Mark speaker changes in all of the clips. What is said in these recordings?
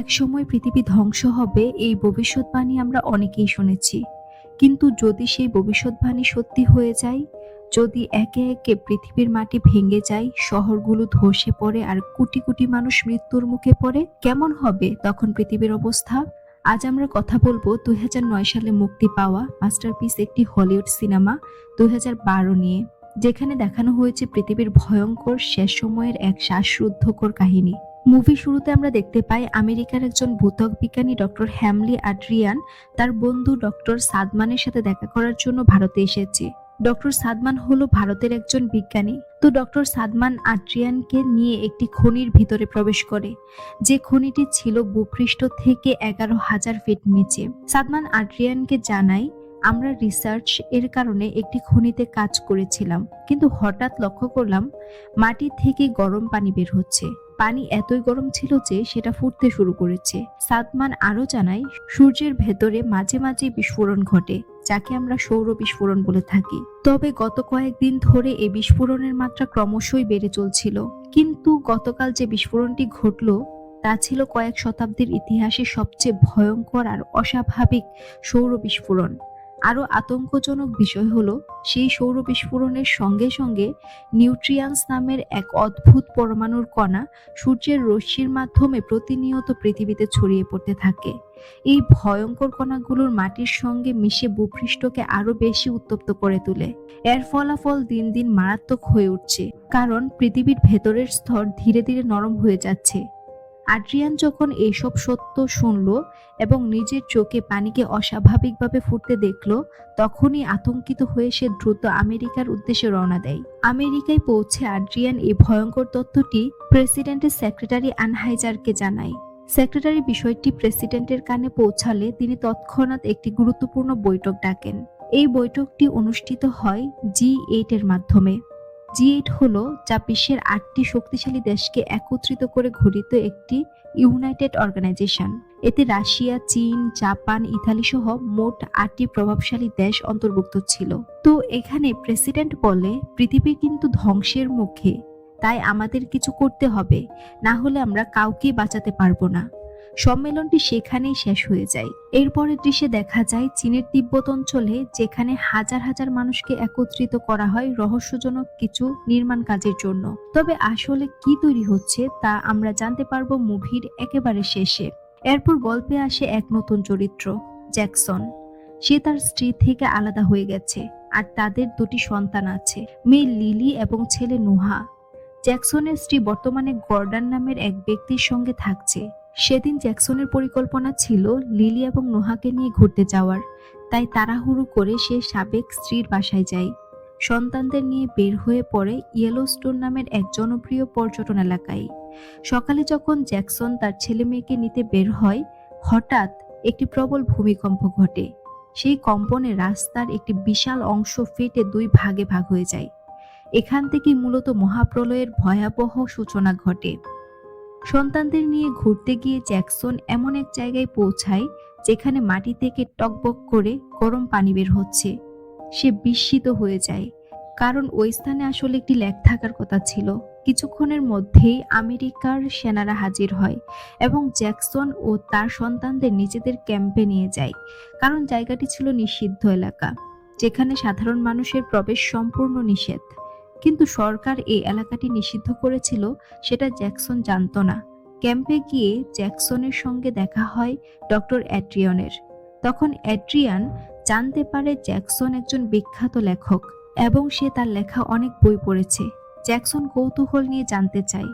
Speaker 1: এক সময় পৃথিবী ধ্বংস হবে, এই ভবিষ্যৎবাণী আমরা অনেকেই শুনেছি। কিন্তু যদি সেই ভবিষ্যৎবাণী সত্যি হয়ে যায়, যদি একে একে পৃথিবীর মাটি ভেঙে যায়, শহরগুলো ধসে পড়ে আর কোটি কোটি মানুষ মৃত্যুর মুখে পড়ে, কেমন হবে তখন পৃথিবীর অবস্থা? আজ আমরা কথা বলব দুই হাজার নয় সালে মুক্তি পাওয়া মাস্টারপিস একটি হলিউড সিনেমা দুই হাজার বারো নিয়ে, যেখানে দেখানো হয়েছে পৃথিবীর ভয়ঙ্কর শেষ সময়ের এক শ্বাসরুদ্ধকর কাহিনী। মুভি শুরুতে আমরা দেখতে পাই আমেরিকার একজন ভূতক বিজ্ঞানী ডক্টর হ্যামলি আড্রিয়ান তার বন্ধু ডক্টর সাদমানের সাথে দেখা করার জন্য ভারতে এসেছে। ডক্টর সাদমান হলো ভারতের একজন বিজ্ঞানী। তো ডক্টর সাদমান আড্রিয়ানকে নিয়ে একটি খনির ভিতরে প্রবেশ করে। যে খনিটি ছিল ভূপৃষ্ঠ থেকে এগারো হাজার ফিট নিচে। সাদমান আড্রিয়ানকে জানায় আমরা রিসার্চ এর কারণে একটি খনিতে কাজ করেছিলাম। কিন্তু হঠাৎ লক্ষ্য করলাম, মাটি থেকে গরম পানি বের হচ্ছে। পানি এতই গরম ছিল যে সেটা ফুটতে শুরু করেছে। সাদমান আরও জানায়, সূর্যের ভেতরে মাঝে মাঝে বিস্ফোরণ ঘটে, যাকে আমরা সৌর বিস্ফোরণ বলে থাকি। তবে গত কয়েকদিন ধরে এই বিস্ফোরণের মাত্রা ক্রমশই বেড়ে চলছিল। কিন্তু গতকাল যে বিস্ফোরণটি ঘটল, তা ছিল কয়েক শতাব্দীর ইতিহাসে সবচেয়ে ভয়ঙ্কর আর অস্বাভাবিক সৌর বিস্ফোরণ। আরও আতঙ্কজনক বিষয় হলো, সেই সৌর বিস্ফোরণের সঙ্গে সঙ্গে নিউট্রিয়ান্স নামের এক অদ্ভুত পরমাণুর কণা সূর্যের রশ্মির মাধ্যমে প্রতিনিয়ত পৃথিবীতে ছড়িয়ে পড়তে থাকে। এই ভয়ঙ্কর কণাগুলোর মাটির সঙ্গে মিশে ভূপৃষ্ঠকে আরও বেশি উত্তপ্ত করে তোলে। এর ফলাফল দিন দিন মারাত্মক হয়ে উঠছে, কারণ পৃথিবীর ভেতরের স্তর ধীরে ধীরে নরম হয়ে যাচ্ছে। আড্রিয়ান যখন এইসব সত্য শুনল এবং নিজের চোখে পানিকে অস্বাভাবিকভাবে ফুটতে দেখল, তখনই আতঙ্কিত হয়ে সে দ্রুত আমেরিকার উদ্দেশ্যে রওনা দেয়। আমেরিকায় পৌঁছে আড্রিয়ান এই ভয়ঙ্কর তথ্যটি প্রেসিডেন্টের সেক্রেটারি আনহাইজারকে জানায়। সেক্রেটারি বিষয়টি প্রেসিডেন্টের কানে পৌঁছালে তিনি তৎক্ষণাৎ একটি গুরুত্বপূর্ণ বৈঠক ডাকেন। এই বৈঠকটি অনুষ্ঠিত হয় জি এইট এর মাধ্যমে। জি এইট হলো যা বিশ্বের আটটি শক্তিশালী দেশকে একত্রিত করে গঠিত একটি ইউনাইটেড অর্গানাইজেশন। এতে রাশিয়া, চীন, জাপান, ইতালি সহ মোট আটটি প্রভাবশালী দেশ অন্তর্ভুক্ত ছিল। তো এখানে প্রেসিডেন্ট বলে, পৃথিবী কিন্তু ধ্বংসের মুখে। তাই আমাদের কিছু করতে হবে, না হলে আমরা কাউকে বাঁচাতে পারব না। সম্মেলনটি সেখানেই শেষ হয়ে যায়। এরপরের দৃশ্যে দেখা যায়, চীনের তিব্বত অঞ্চলে যেখানে হাজার হাজার মানুষকে একত্রিত করা হয় রহস্যজনক কিছু নির্মাণ কাজের জন্য। তবে আসলে কি তৈরি হচ্ছে তা আমরা জানতে পারব মুভির একেবারে শেষে। এরপর গল্পে আসে এক নতুন চরিত্র, জ্যাকসন। সে তার স্ত্রী থেকে আলাদা হয়ে গেছে আর তাদের দুটি সন্তান আছে, মেয়ে লিলি এবং ছেলে নুহা। জ্যাকসনের স্ত্রী বর্তমানে গর্ডান নামের এক ব্যক্তির সঙ্গে থাকছে। সেদিন জ্যাকসনের পরিকল্পনা ছিল লিলি এবং নোহাকে নিয়ে ঘুরতে যাওয়ার। তাই তাড়াহুড়ো করে সে সাবেক স্ত্রীর বাসায় যায়। সন্তানদের নিয়ে বের হয়ে পড়ে ইয়েলোস্টোন নামের এক জনপ্রিয় পর্যটন এলাকায়। সকালে যখন জ্যাকসন তার ছেলে মেয়েকে নিতে বের হয়, হঠাৎ একটি প্রবল ভূমিকম্প ঘটে। সেই কম্পনে রাস্তার একটি বিশাল অংশ ফেটে দুই ভাগে ভাগ হয়ে যায়। এখান থেকেই মূলত মহাপ্রলয়ের ভয়াবহ সূচনা ঘটে। সন্তানদের নিয়ে ঘুরতে গিয়ে জ্যাকসন এমন এক জায়গায় পৌঁছায় যেখানে মাটি থেকে টকবক করে গরম পানি বের হচ্ছে। সে বিস্মিত হয়ে যায়, কারণ ওই স্থানে আসলে একটি লেক থাকার কথা ছিল। কিছুক্ষণের মধ্যেই আমেরিকার সেনারা হাজির হয় এবং জ্যাকসন ও তার সন্তানদের নিজেদের ক্যাম্পে নিয়ে যায়, কারণ জায়গাটি ছিল নিষিদ্ধ এলাকা, যেখানে সাধারণ মানুষের প্রবেশ সম্পূর্ণ নিষেধ। কিন্তু সরকার এই এলাকাটি নিষিদ্ধ করেছিল, সেটা জ্যাকসন জানতো না। ক্যাম্পে গিয়ে জ্যাকসনের সঙ্গে দেখা হয় ডক্টর অ্যাড্রিয়নের। তখন অ্যাড্রিয়ান জানতে পারে জ্যাকসন একজন বিখ্যাত লেখক এবং সে তার লেখা অনেক বই পড়েছে। জ্যাকসন কৌতূহল নিয়ে জানতে চায়।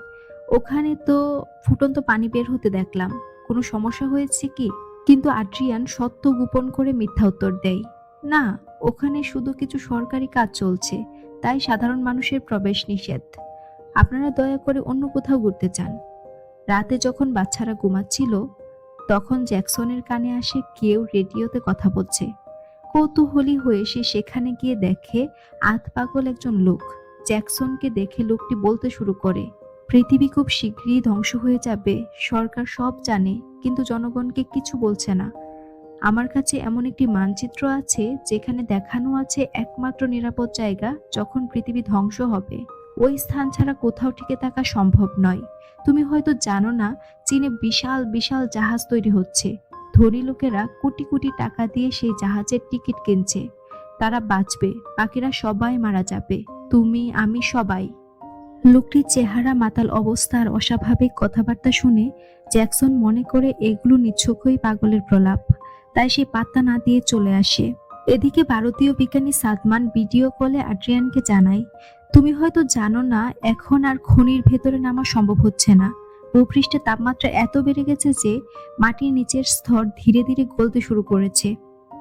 Speaker 1: ওখানে তো ফুটন্ত পানি বের হতে দেখলাম। কোনো সমস্যা হয়েছে কি? কিন্তু আড্রিয়ান সত্য গোপন করে মিথ্যা উত্তর দেয়। না, ওখানে শুধু কিছু সরকারি কাজ চলছে। তাই সাধারণ মানুষের প্রবেশ নিষেধ। আপনারা দয়া করে অন্য কোথাও ঘুরতে চান। রাতে যখন বাচ্চারা ঘুমাচ্ছিল, তখন জ্যাকসনের কানে আসে কেউ রেডিওতে কথা বলছে। কৌতূহলী হয়ে সে সেখানে গিয়ে দেখে আত পাগল একজন লোক। জ্যাকসনকে দেখে লোকটি বলতে শুরু করে, পৃথিবী খুব শীঘ্রই ধ্বংস হয়ে যাবে, সরকার সব জানে, কিন্তু জনগণকে কিছু বলছে না। আমার কাছে এমন একটি মানচিত্র আছে যেখানে দেখানো আছে একমাত্র নিরাপদ জায়গা যখন পৃথিবী ধ্বংস হবে। ওই স্থান ছাড়া কোথাও টিকে থাকা সম্ভব নয়। তুমি হয়তো জানো না, চীনে বিশাল বিশাল জাহাজ তৈরি হচ্ছে। ধনী লোকেরা কোটি কোটি টাকা দিয়ে সেই জাহাজের টিকিট কিনছে। তারা বাঁচবে, বাকিরা সবাই মারা যাবে। তুমি, আমি সবাই। লোকটির চেহারা, মাতাল অবস্থার অস্বাভাবিক কথাবার্তা শুনে জ্যাকসন মনে করে এগুলো নিচ্ছকই পাগলের প্রলাপ। তাই সে পাত্তা না দিয়ে চলে আসে। এদিকে ভারতীয় বিজ্ঞানী সাদমান ভিডিও কলে আড্রিয়ানকে জানায়, তুমি হয়তো জানো না, এখন আর খনির ভেতরে নামা সম্ভব হচ্ছে না। ভূপৃষ্ঠের তাপমাত্রা এত বেড়ে গেছে যে মাটির নিচের স্তর ধীরে ধীরে গলতে শুরু করেছে।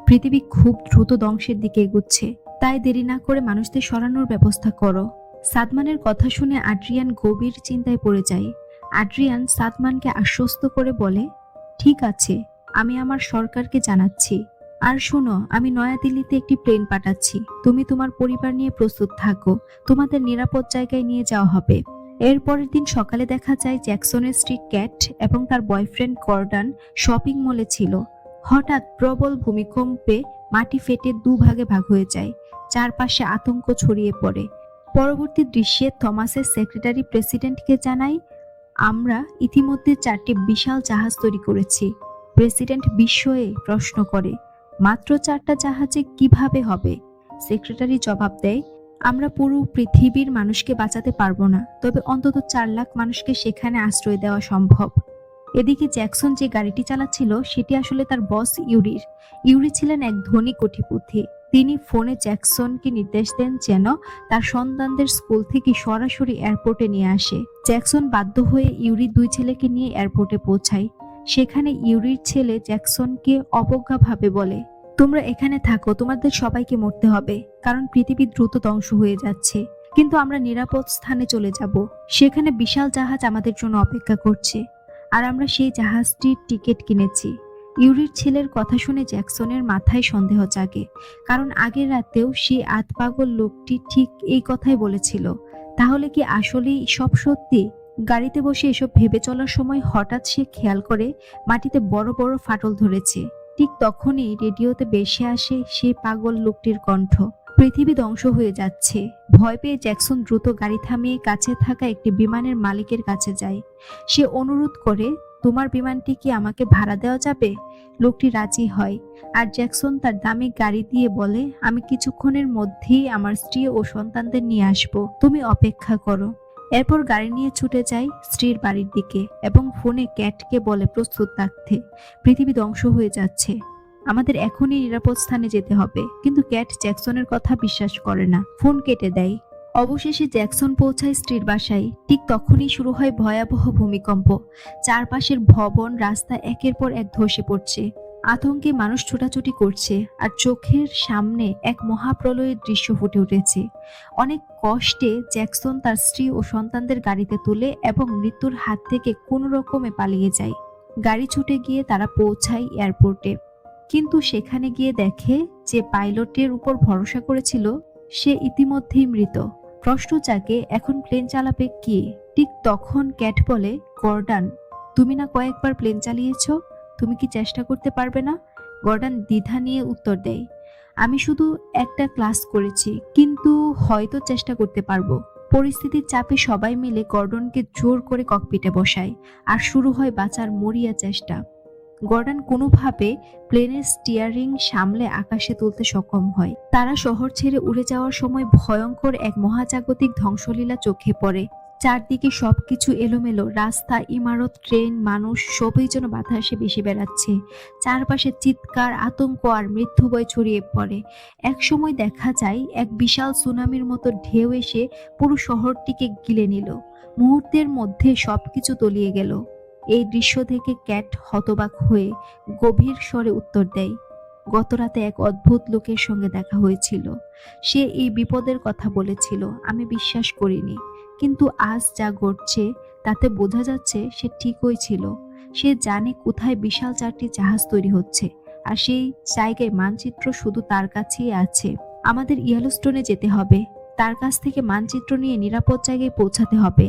Speaker 1: পৃথিবী খুব দ্রুত ধ্বংসের দিকে এগুচ্ছে। তাই দেরি না করে মানুষদের সরানোর ব্যবস্থা করো। সাদমানের কথা শুনে আড্রিয়ান গভীর চিন্তায় পড়ে যায়। আড্রিয়ান সাদমানকে আশ্বস্ত করে বলে, ঠিক আছে আমি আমার সরকারকে জানাচ্ছি। আর শোনো, আমি নয়াদিল্লিতে একটি প্লেন পাঠাচ্ছি। তুমি তোমার পরিবার নিয়ে প্রস্তুত থাকো। তোমাদের নিরাপদ জায়গায় নিয়ে যাওয়া হবে। এর পরের দিন সকালে দেখা যায় জ্যাকসনের স্ত্রী ক্যাট এবং তার বয়ফ্রেন্ড গর্ডান শপিং মলে ছিল। হঠাৎ প্রবল ভূমিকম্পে মাটি ফেটে দুভাগে ভাগ হয়ে যায়। চারপাশে আতঙ্ক ছড়িয়ে পড়ে। পরবর্তী দৃশ্যে থমাসের সেক্রেটারি প্রেসিডেন্টকে জানাই, আমরা ইতিমধ্যে চারটি বিশাল জাহাজ তৈরি করেছি। প্রেসিডেন্ট বিস্ময়ে প্রশ্ন করে, মাত্র চারটা জাহাজে কীভাবে হবে? সেক্রেটারি জবাব দেয়, আমরা পুরো পৃথিবীর মানুষকে বাঁচাতে পারব না, তবে অন্তত চার লাখ মানুষকে সেখানে আশ্রয় দেওয়া সম্ভব। এদিকে জ্যাকসন যে গাড়িটি চালাচ্ছিল, সেটি আসলে তার বস ইউরির। ইউরি ছিলেন এক ধনী কোটিপতি। তিনি ফোনে জ্যাকসনকে নির্দেশ দেন যেন তার সন্তানদের স্কুল থেকে সরাসরি এয়ারপোর্টে নিয়ে আসে। জ্যাকসন বাধ্য হয়ে ইউরি দুই ছেলেকে নিয়ে এয়ারপোর্টে পৌঁছায়। সেখানে ইউরির ছেলে জ্যাকসনকে অবজ্ঞাভাবে বলে, তোমরা এখানে থাকো, তোমাদের সবাইকে মরতে হবে, কারণ পৃথিবী দ্রুত ধ্বংস হয়ে যাচ্ছে। কিন্তু আমরা নিরাপদ স্থানে চলে যাব। সেখানে বিশাল জাহাজ আমাদের জন্য অপেক্ষা করছে। আর আমরা সেই জাহাজটির টিকিট কিনেছি। ইউরির ছেলের কথা শুনে জ্যাকসনের মাথায় সন্দেহ জাগে, কারণ আগের রাতেও সেই আতপাগল লোকটি ঠিক এই কথাই বলেছিল। তাহলে কি আসলেই সব সত্যি? গাড়িতে বসে এসব ভেবে চলার সময় হঠাৎ সে খেয়াল করে মাটিতে বড় বড় ফাটল ধরেছে। ঠিক তখনই রেডিওতে বেশে আসে সেই পাগল লোকটির কণ্ঠ। পৃথিবী ধ্বংস হয়ে যাচ্ছে। ভয় পেয়ে জ্যাকসন দ্রুত গাড়ি থামিয়ে কাছে থাকা একটি বিমানের মালিকের কাছে যায়। সে অনুরোধ করে, তোমার বিমানটি কি আমাকে ভাড়া দেওয়া যাবে? লোকটি রাজি হয় আর জ্যাকসন তার দামি গাড়ি দিয়ে বলে, আমি কিছুক্ষণের মধ্যেই আমার স্ত্রী ও সন্তানদের নিয়ে আসব। তুমি অপেক্ষা করো। এরপর গাড়ি নিয়ে ছুটে যায় স্ত্রীর বাড়ির দিকে এবং ফোনে ক্যাটকে বলে প্রস্তুত থাকতে। পৃথিবী ধ্বংস হয়ে যাচ্ছে। আমাদের এখনই নিরাপদ স্থানে যেতে হবে। কিন্তু ক্যাট জ্যাকসনের কথা বিশ্বাস করে না। ফোন কেটে দেয়। অবশেষে জ্যাকসন পৌঁছায় স্ত্রীর বাসায়। ঠিক তখনই শুরু হয় ভয়াবহ ভূমিকম্প। চারপাশের ভবন, রাস্তা একের পর এক ধসে পড়ছে। আতঙ্কে মানুষ ছোটাছুটি করছে আর চোখের সামনে এক মহাপ্রলয়ের দৃশ্য ফুটে উঠেছে। অনেক কষ্টে জ্যাকসন তার স্ত্রী ও সন্তানদের গাড়িতে তুলে এবং মৃত্যুর হাত থেকে কোনো রকমে পালিয়ে যায়। গাড়ি ছুটে গিয়ে তারা পৌঁছায় এয়ারপোর্টে। কিন্তু সেখানে গিয়ে দেখে যে পাইলটের উপর ভরসা করেছিল, সে ইতিমধ্যেই মৃত। প্রশ্ন জাগে, এখন প্লেন চালাবে কে? ঠিক তখন ক্যাট বলে, গর্ডান, তুমি না কয়েকবার প্লেন চালিয়েছো? তুমি কি চেষ্টা করতে পারবে না? গর্ডান দ্বিধা নিয়ে উত্তর দেয়, আমি শুধু একটা ক্লাস করেছি, কিন্তু হয়তো চেষ্টা করতে পারব। পরিস্থিতির চাপে সবাই মিলে গর্ডনকে জোর করে ককপিটে বসায়, আর শুরু হয় বাঁচার মরিয়া চেষ্টা। গর্ডন কোনোভাবে প্লেনের স্টিয়ারিং সামলে আকাশে তুলতে সক্ষম হয়। তারা শহর ছেড়ে উড়ে যাওয়ার সময় ভয়ঙ্কর এক মহাজাগতিক ধ্বংসলীলা চোখে পড়ে। চারদিকে সবকিছু এলোমেলো, রাস্তা, ইমারত, ট্রেন, মানুষ, সবই যেন বাতাসে বেশি বেড়াচ্ছে। চারপাশে চিৎকার, আতঙ্ক আর মৃত্যু ভয় ছড়িয়ে পড়ে। এক সময় দেখা যায়, এক বিশাল সুনামির মতো ঢেউ এসে পুরো শহরটিকে গিলে নিল। মুহূর্তের মধ্যে সবকিছু তলিয়ে গেল। এই দৃশ্য থেকে ক্যাট হতবাক হয়ে গভীর স্বরে উত্তর দেয়, গতরাতে এক অদ্ভুত লোকের সঙ্গে দেখা হয়েছিল। সে এই বিপদের কথা বলেছিল। আমি বিশ্বাস করিনি। কিন্তু আজ যা ঘটছে, তাতে বোঝা যাচ্ছে সে ঠিকই ছিল। সে জানে কোথায় বিশাল চারটি জাহাজ তৈরি হচ্ছে, আর সেই জায়গায় মানচিত্র শুধু তার কাছেই আছে। আমাদের ইয়েলোস্টোনে যেতে হবে। তার কাছ থেকে মানচিত্র নিয়ে নিরাপদ জায়গায় পৌঁছাতে হবে।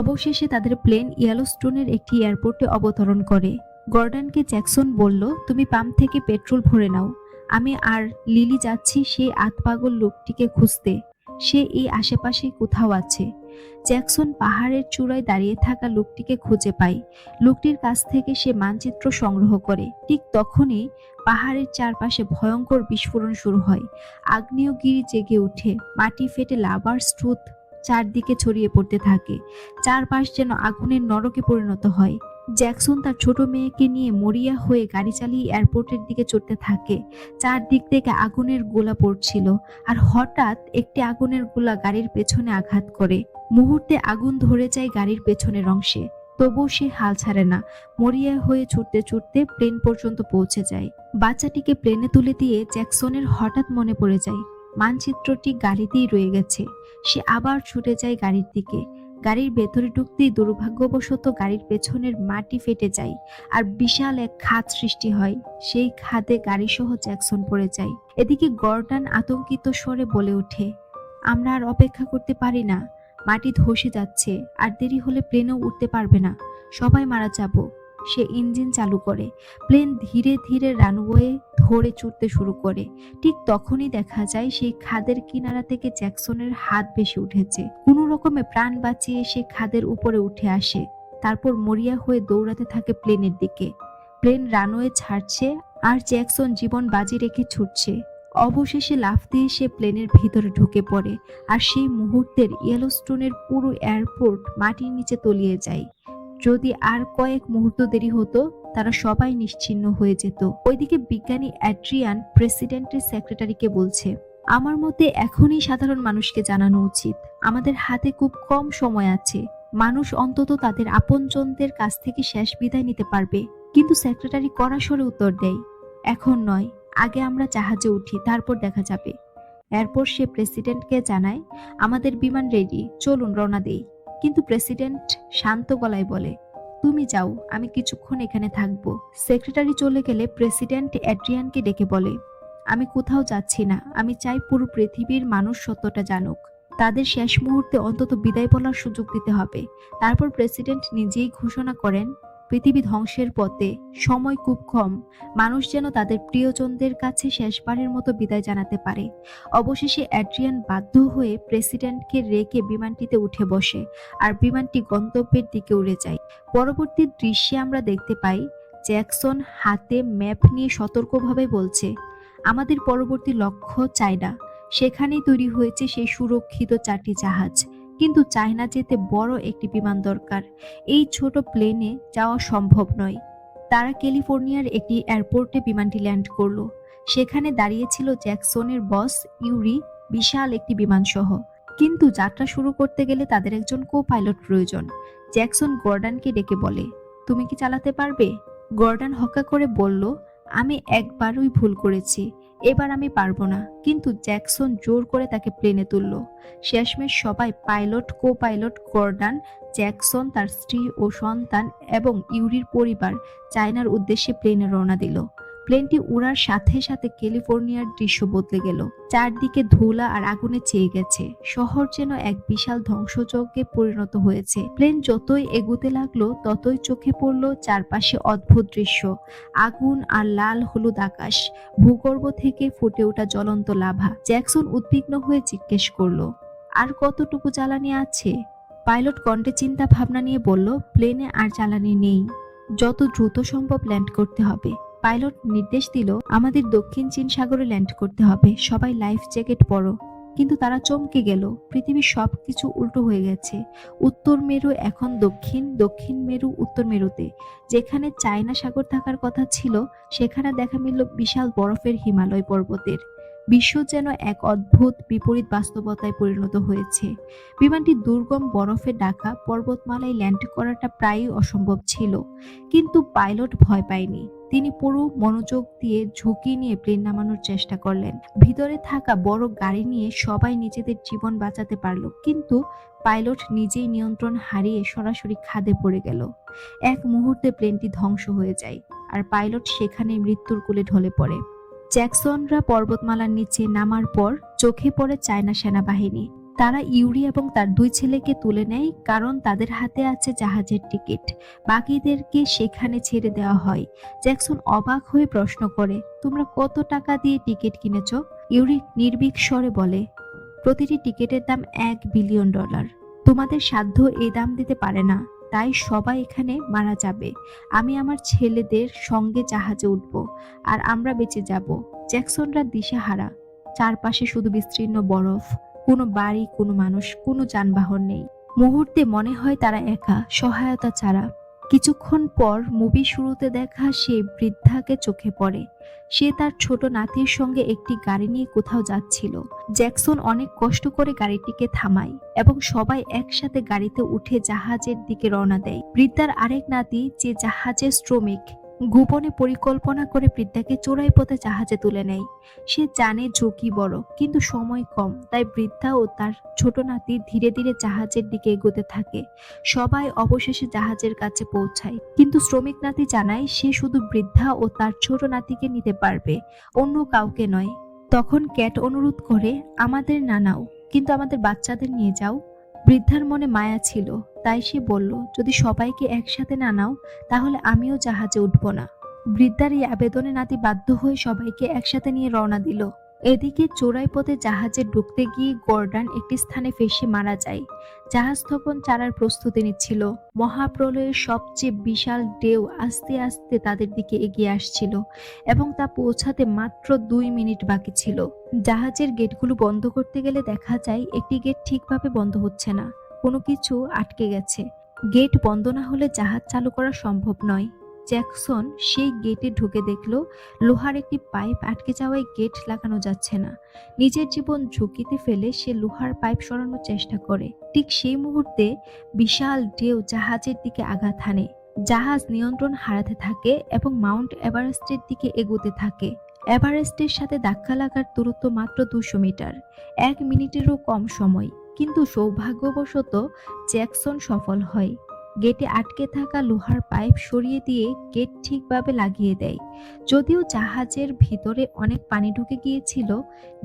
Speaker 1: অবশেষে তাদের প্লেন ইয়েলোস্টোনের একটি এয়ারপোর্টে অবতরণ করে। গর্ডানকে জ্যাকসন বলল, তুমি পাম্প থেকে পেট্রোল ভরে নাও। আমি আর লিলি যাচ্ছি সেই আতপাগল লোকটিকে খুঁজতে। সে এই আশেপাশে কোথাও আছে। জ্যাকসন পাহাড়ের চূড়ায় দাঁড়িয়ে থাকা লোকটিকে খুঁজে পায়। লোকটির কাছ থেকে সে মানচিত্র সংগ্রহ করে। ঠিক তখনই পাহাড়ের চারপাশে ভয়ঙ্কর বিস্ফোরণ শুরু হয়। আগ্নেয়গিরি জেগে ওঠে। মাটি ফেটে লাভার স্রোত চারদিকে ছড়িয়ে পড়তে থাকে। চারপাশ যেন আগুনের নরকে পরিণত হয়। জ্যাকসন তার ছোট মেয়েকে নিয়ে মরিয়া হয়ে গাড়ি চালিয়ে এয়ারপোর্টের দিকে চড়তে থাকে। চারদিক থেকে আগুনের গোলা পড়ছিল। আর হঠাৎ একটি আগুনের গোলা গাড়ির পেছনে আঘাত করে। মুহূর্তে আগুন ধরে যায় গাড়ির পেছনের অংশে। তবুও সে হাল ছাড়ে না। মরিয়া হয়ে ছুটতে ছুটতে প্লেন পর্যন্ত পৌঁছে যায়। বাচ্চাটিকে প্লেনে তুলে দিয়ে জ্যাকসনের হঠাৎ মনে পড়ে যায়, মানচিত্রটি গাড়িতেই রয়ে গেছে। সে আবার ছুটে যায় গাড়ির দিকে। গাড়ির ভেতরে ঢুকতেই দুর্ভাগ্যবশত গাড়ির পেছনের মাটি ফেটে যায় আর বিশাল এক খাদ সৃষ্টি হয়। সেই খাদে গাড়িসহ জ্যাকসন পড়ে যায়। এদিকে গর্ডান আতঙ্কিত স্বরে বলে ওঠে, আমরা আর অপেক্ষা করতে পারি না। মাটি ধসে যাচ্ছে আর দেরি হলে প্লেনেও উঠতে পারবে না। সবাই মারা যাব। সে ইঞ্জিন চালু করে। প্লেন ধীরে ধীরে রানওয়ে ধরে ছুটতে শুরু করে। ঠিক তখনই দেখা যায় সেই খাদের কিনারা থেকে জ্যাকসনের হাত বেশি উঠেছে। কোনো রকমে প্রাণ বাঁচিয়ে সে খাদের উপরে উঠে আসে। তারপর মরিয়া হয়ে দৌড়াতে থাকে প্লেনের দিকে। প্লেন রানওয়ে ছাড়ছে আর জ্যাকসন জীবন বাজি রেখে ছুটছে। অবশেষে লাফ দিয়ে সে প্লেনের ভিতরে ঢুকে পড়ে আর সেই মুহূর্তের ইয়েলোস্টোনের পুরো এয়ারপোর্ট মাটির নিচে তলিয়ে যায়। যদি আর কয়েক মুহূর্ত দেরি হতো, তারা সবাই নিশ্চিহ্ন হয়ে যেত। ওইদিকে বিজ্ঞানী অ্যাড্রিয়ান প্রেসিডেন্টের সেক্রেটারিকে বলছে, আমার মতে এখনই সাধারণ মানুষকে জানানো উচিত। আমাদের হাতে খুব কম সময় আছে। মানুষ অন্তত তাদের আপনজনদের কাছ থেকে শেষ বিদায় নিতে পারবে। কিন্তু সেক্রেটারি কড়া স্বরে উত্তর দেয়, এখন নয়। আগে আমরা জাহাজে উঠি, তারপর দেখা যাবে। এরপর সে প্রেসিডেন্টকে জানায়, আমাদের বিমান রেডি চলুন রওনা দেই। কিন্তু প্রেসিডেন্ট শান্ত গলায় বলে, তুমি যাও, আমি কিছুক্ষণ এখানে থাকব। সেক্রেটারি চলে গেলে প্রেসিডেন্ট অ্যাড্রিয়ানকে ডেকে বলে, আমি কোথাও যাচ্ছি না, আমি চাই পুরো পৃথিবীর মানুষ সত্যটা জানুক। তাদের শেষ মুহূর্তে অন্তত বিদায় বলার সুযোগ দিতে হবে। তারপর প্রেসিডেন্ট নিজেই ঘোষণা করেন পৃথিবী ধ্বংসের পথে সময় খুব কম। মানুষ যেন তাদের প্রিয়জনদের কাছে শেষবারের মতো বিদায় জানাতে পারে। অবশেষে অ্যাড্রিয়ান বাধ্য হয়ে প্রেসিডেন্টকে রেখে বিমানটিতে উঠে বসে আর বিমানটি গন্তব্যের দিকে উড়ে যায়। পরবর্তী দৃশ্যে আমরা দেখতে পাই, জ্যাকসন হাতে ম্যাপ নিয়ে সতর্কভাবে বলছে, আমাদের পরবর্তী লক্ষ্য চায়না। সেখানেই তৈরি হয়েছে সেই সুরক্ষিত চারটি জাহাজ। কিন্তু চায়না যেতে বড় একটি বিমান দরকার। এই ছোট প্লেনে যাওয়া সম্ভব নয়। তারা ক্যালিফোর্নিয়ার একটি এয়ারপোর্টে বিমানটি ল্যান্ড করল। সেখানে দাঁড়িয়েছিল জ্যাকসনের বস ইউরি, বিশাল একটি বিমানসহ। কিন্তু যাত্রা শুরু করতে গেলে তাদের একজন কো পাইলট প্রয়োজন। জ্যাকসন গর্ডানকে ডেকে বলে, তুমি কি চালাতে পারবে? গর্ডান হক্কা করে বলল, আমি একবারই ভুল করেছি। এবার আমি পারব না। কিন্তু জ্যাকসন জোর করে তাকে প্লেনে তুলল। শেষমেশ সবাই pilot co pilot Gordon, Jackson তার স্ত্রী ও সন্তান এবং ইউরির পরিবার চায়নার উদ্দেশ্যে প্লেনে রওনা দিল। প্লেনটি উড়ার সাথে সাথে ক্যালিফোর্নিয়ার দৃশ্য বদলে গেল। চারদিকে ধুলা আর আগুনে চেয়ে গেছে। শহর যেন এক বিশাল ধ্বংসযজ্ঞে পরিণত হয়েছে। প্লেন যতই এগুতে লাগল, ততই চোখে পড়ল চারপাশে অদ্ভুত দৃশ্য। আগুন আর লাল হলুদ আকাশ। ভূগর্ভ থেকে ফুটে ওঠা জ্বলন্ত লাভা। জ্যাকসন উদ্বিগ্ন হয়ে জিজ্ঞেস করল, আর কতটুকু জ্বালানি আছে? পাইলট কণ্ঠে চিন্তা ভাবনা নিয়ে বলল, প্লেনে আর জ্বালানি নেই। যত দ্রুত সম্ভব ল্যান্ড করতে হবে। পাইলট নির্দেশ দিল, আমাদের দক্ষিণ চীন সাগরে ল্যান্ড করতে হবে, সবাই লাইফ জ্যাকেট পরো। কিন্তু তারা চমকে গেল, পৃথিবীর সবকিছু উল্টো হয়ে গেছে। উত্তর মেরু এখন দক্ষিণ দক্ষিণ মেরু, উত্তর মেরুতে। যেখানে চায়না সাগর থাকার কথা ছিল, সেখানে দেখা মিলল বিশাল বরফের হিমালয় পর্বতের। বিশ্ব যেন এক অদ্ভুত, বিপরীত বাস্তবতায় পরিণত হয়েছে। বিমানটি দুর্গম বরফে ঢাকা পর্বতমালায় ল্যান্ড করাটা প্রায়ই অসম্ভব ছিল, কিন্তু পাইলট ভয় পায়নি। তিনি পুরো মনোযোগ দিয়ে ঝুঁকি নিয়ে প্লেন নামানোর চেষ্টা করলেন। ভিতরে থাকা বড় গাড়ি নিয়ে সবাই নিজেদের জীবন বাঁচাতে পারল, কিন্তু পাইলট নিজেই নিয়ন্ত্রণ হারিয়ে সরাসরি খাদে পড়ে গেল। এক মুহূর্তে প্লেনটি ধ্বংস হয়ে যায় আর পাইলট সেখানে মৃত্যুর কোলে ঢলে পড়ে। জ্যাকসনরা পর্বতমালার নিচে নামার পর চোখে পড়ে চায়না সেনাবাহিনী। তারা ইউরি এবং তার দুই ছেলেকে তুলে নেয়, কারণ তাদের হাতে আছে জাহাজের টিকিট। বাকিদেরকে সেখানে ছেড়ে দেওয়া হয়। জ্যাকসন অবাক হয়ে প্রশ্ন করে, তোমরা কত টাকা দিয়ে টিকিট কিনেছ? ইউরি নির্ভীক স্বরে বলে, প্রতিটি টিকিটের দাম এক বিলিয়ন ডলার। তোমাদের সাধ্য এই দাম দিতে পারে না, তাই সবাই এখানে মারা যাবে। আমি আমার ছেলেদের সঙ্গে জাহাজে উঠব, আর আমরা বেঁচে যাব। জ্যাকসনরা দিশেহারা। চারপাশে শুধু বিস্তীর্ণ বরফ। কোনো বাড়ি, কোনো মানুষ, কোনো যানবাহন নেই। মুহূর্তে মনে হয় তারা একা, সহায়তা ছাড়া। কিছুক্ষণ পর মুভি শুরুতে দেখা সেই বৃদ্ধাকে চোখে পড়ে। সে তার ছোট নাতির সঙ্গে একটি গাড়ি নিয়ে কোথাও যাচ্ছিল। জ্যাকসন অনেক কষ্ট করে গাড়িটিকে থামায় এবং সবাই একসাথে গাড়িতে উঠে জাহাজের দিকে রওনা দেয়। বৃদ্ধার আরেক নাতি, যে জাহাজের শ্রমিক গোপনে পরিকল্পনা করে বৃদ্ধাকে চোরাই পথে জাহাজে তুলে নেয়। সে জানে ঝুঁকি বড়, কিন্তু সময় কম, তাই বৃদ্ধা ও তার ছোট নাতি ধীরে ধীরে জাহাজের দিকে এগোতে থাকে। সবাই অবশেষে জাহাজের কাছে পৌঁছায়। কিন্তু শ্রমিক নাতি জানায়, সে শুধু বৃদ্ধা ও তার ছোট নাতিকে নিতে পারবে, অন্য কাউকে নয়। তখন ক্যাট অনুরোধ করে, আমাদের না নাও, কিন্তু আমাদের বাচ্চাদের নিয়ে যাও। বৃদ্ধার মনে মায়া ছিল। তাই সে বলল, যদি সবাইকে একসাথে না নাও, তাহলে আমিও জাহাজে উঠব না। বৃদ্ধার এই আবেদনে নাতি বাধ্য হয়ে সবাইকে একসাথে নিয়ে রওনা দিল। এদিকে চোরাই পথে জাহাজে ঢুকতে গিয়ে গর্ডান একটি স্থানে ফেসে মারা যায়। জাহাজ তখন চারার প্রস্তুতি নিচ্ছিল। মহাপ্রলয়ের সবচেয়ে বিশাল ঢেউ আস্তে আস্তে তাদের দিকে এগিয়ে আসছিল এবং তা পৌঁছাতে মাত্র দুই মিনিট বাকি ছিল। জাহাজের গেটগুলো বন্ধ করতে গেলে দেখা যায়, একটি গেট ঠিকভাবে বন্ধ হচ্ছে না। কোনো কিছু আটকে গেছে। গেট বন্ধ না হলে জাহাজ চালু করা সম্ভব নয়। জ্যাকসন সেই গেটে ঢুকে দেখল, লোহার একটি পাইপ আটকে যাওয়ায় গেট লাগানো যাচ্ছে না। নিজের জীবন ঝুঁকিতে ফেলে সে লোহার পাইপ সরানোর চেষ্টা করে। ঠিক সেই মুহূর্তে বিশাল ঢেউ জাহাজের দিকে আঘাত হানে। জাহাজ নিয়ন্ত্রণ হারাতে থাকে এবং মাউন্ট এভারেস্টের দিকে এগোতে থাকে। এভারেস্টের সাথে ধাক্কা লাগার দূরত্ব মাত্র দুশো মিটার। এক মিনিটেরও কম সময়। কিন্তু সৌভাগ্যবশত জ্যাকসন সফল হয়। গেটে আটকে থাকা লোহার পাইপ সরিয়ে দিয়ে গেট ঠিকভাবে লাগিয়ে দেয়। যদিও জাহাজের ভিতরে অনেক পানি ঢুকে গিয়েছিল,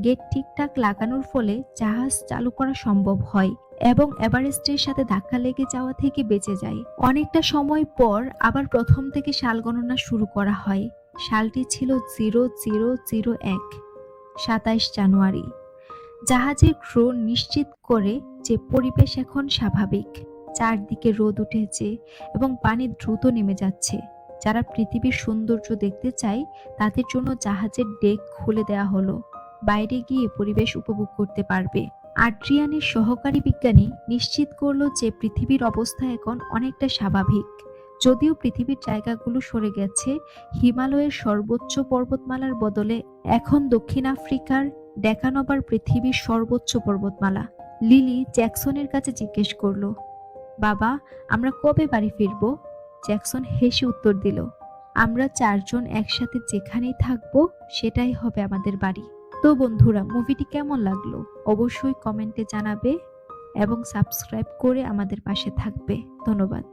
Speaker 1: গেট ঠিকঠাক লাগানোর ফলে জাহাজ চালু করা সম্ভব হয় এবং এভারেস্টের সাথে ধাক্কা লেগে যাওয়া থেকে বেঁচে যায়। অনেকটা সময় পর আবার প্রথম থেকে সাল গণনা শুরু করা হয়। সালটি ছিল জিরো জিরো জিরো এক, সাতাইশ জানুয়ারি। জাহাজের ক্রু নিশ্চিত করে যে পরিবেশ এখন স্বাভাবিক। চারদিকে রোদ উঠেছে এবং পানি দ্রুত নেমে যাচ্ছে। যারা পৃথিবীর সৌন্দর্য দেখতে চায়, তাদের জন্য জাহাজের ডেক খুলে দেওয়া হলো। বাইরে গিয়ে পরিবেশ উপভোগ করতে পারবে। আড্রিয়ানের সহকারী বিজ্ঞানী নিশ্চিত করল যে পৃথিবীর অবস্থা এখন অনেকটা স্বাভাবিক। যদিও পৃথিবীর জায়গাগুলো সরে গেছে, হিমালয়ের সর্বোচ্চ পর্বতমালার বদলে এখন দক্ষিণ আফ্রিকার ডেকানবার পৃথিবীর সর্বোচ্চ পর্বতমালা। লিলি জ্যাকসনের কাছে জিজ্ঞেস করল, বাবা, আমরা কবে বাড়ি ফিরবো? জ্যাকসন হেসে উত্তর দিল, আমরা চারজন একসাথে যেখানেই থাকব, সেটাই হবে আমাদের বাড়ি। তো বন্ধুরা, মুভিটি কেমন লাগল অবশ্যই কমেন্টে জানাবে এবং সাবস্ক্রাইব করে আমাদের পাশে থাকবে। ধন্যবাদ।